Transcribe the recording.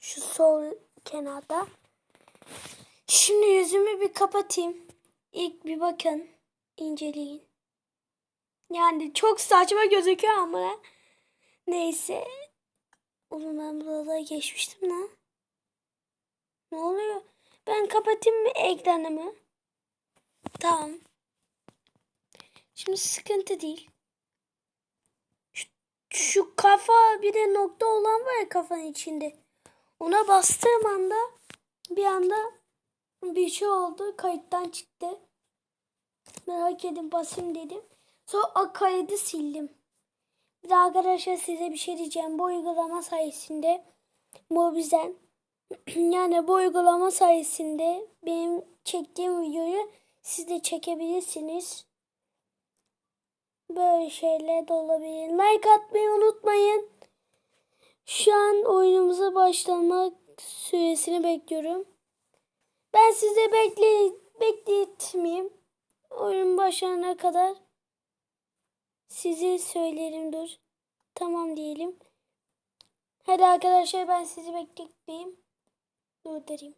Şu sol kenarda. Şimdi yüzümü bir kapatayım. İlk bir bakın. inceleyin. Yani çok saçma gözüküyor ama. Neyse. Oğlum ben burada geçmiştim lan. Ne oluyor? Ben kapatayım mı ekranımı? Tamam. Şimdi sıkıntı değil. Şu, şu kafa bir de nokta olan var ya kafanın içinde. Ona bastığım anda bir anda bir şey oldu. Kayıttan çıktı. Merak edin basayım dedim. Sonra kaydı sildim. Bir de arkadaşlar size bir şey diyeceğim. Bu uygulama sayesinde Mobizen yani bu uygulama sayesinde benim çektiğim videoyu siz de çekebilirsiniz. Böyle şeyler de olabilir. Like atmayı unutmayın. Şu an oyunumuza başlamak süresini bekliyorum. Ben size bekle bekletmeyeyim. Oyun başlayana kadar sizi söylerim dur. Tamam diyelim. Hadi arkadaşlar ben sizi bekletmeyeyim. Durdurayım.